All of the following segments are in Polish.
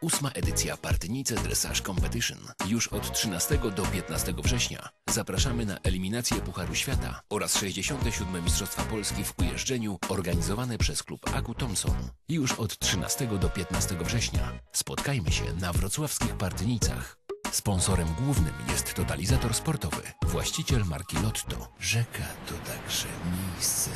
Ósma edycja Partynice Dressage Competition. Już od 13 do 15 września. Zapraszamy na eliminację Pucharu Świata oraz 67. Mistrzostwa Polski w ujeżdżeniu organizowane przez klub Aku Thompson. Już od 13 do 15 września. Spotkajmy się na wrocławskich Partynicach. Sponsorem głównym jest totalizator sportowy, właściciel marki Lotto. Rzeka to także miejsce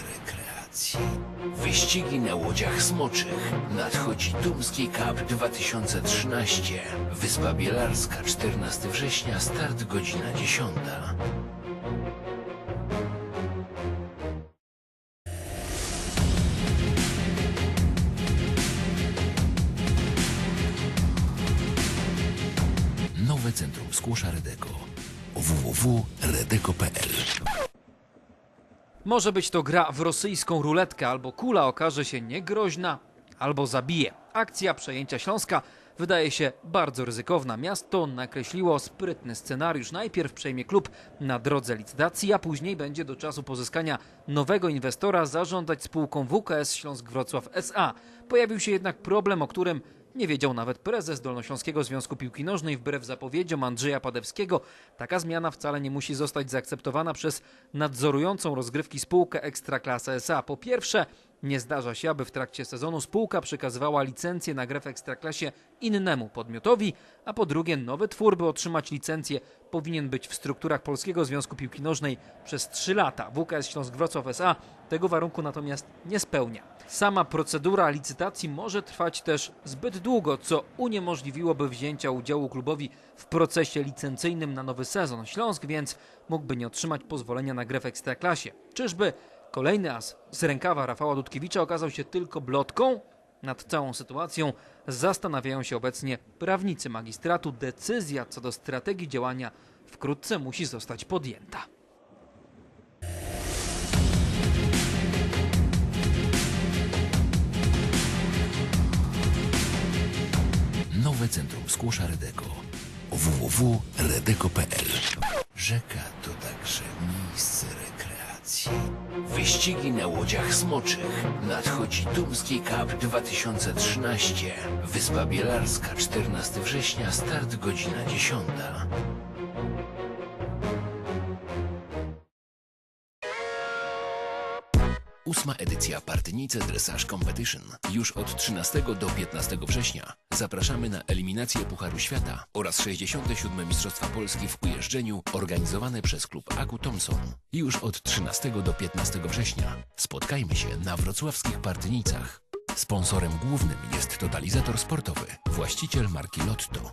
Wyścigi na łodziach smoczych. Nadchodzi Tumski Cup 2013. Wyspa Bielarska, 14 września, start godzina 10. Nowe centrum skłosza Redeko. www.redeko.pl Może być to gra w rosyjską ruletkę, albo kula okaże się niegroźna, albo zabije. Akcja przejęcia Śląska wydaje się bardzo ryzykowna. Miasto nakreśliło sprytny scenariusz. Najpierw przejmie klub na drodze licytacji, a później będzie do czasu pozyskania nowego inwestora zarządzać spółką WKS Śląsk Wrocław SA. Pojawił się jednak problem, o którym nie wiedział nawet prezes Dolnośląskiego Związku Piłki Nożnej wbrew zapowiedziom Andrzeja Padewskiego. Taka zmiana wcale nie musi zostać zaakceptowana przez nadzorującą rozgrywki spółkę Ekstraklasa SA. Po pierwsze, nie zdarza się, aby w trakcie sezonu spółka przekazywała licencję na grę w Ekstraklasie innemu podmiotowi, a po drugie, nowy twór, by otrzymać licencję, powinien być w strukturach Polskiego Związku Piłki Nożnej przez 3 lata. WKS Śląsk Wrocław SA tego warunku natomiast nie spełnia. Sama procedura licytacji może trwać też zbyt długo, co uniemożliwiłoby wzięcia udziału klubowi w procesie licencyjnym na nowy sezon. Śląsk więc mógłby nie otrzymać pozwolenia na grę w Ekstraklasie. Czyżby kolejny as z rękawa Rafała Dudkiewicza okazał się tylko blotką? Nad całą sytuacją zastanawiają się obecnie prawnicy magistratu. Decyzja co do strategii działania wkrótce musi zostać podjęta. Nowe centrum skłosza Redeko. www.redeko.pl Rzeka to także miejsce. Wyścigi na łodziach smoczych. Nadchodzi Tumski Cup 2013. Wyspa Bielarska, 14 września, start godzina 10. Ósma edycja Partynice Dressage Competition. Już od 13 do 15 września. Zapraszamy na eliminację Pucharu Świata oraz 67. Mistrzostwa Polski w ujeżdżeniu organizowane przez klub Aku Thompson. Już od 13 do 15 września. Spotkajmy się na wrocławskich Partynicach. Sponsorem głównym jest totalizator sportowy, właściciel marki Lotto.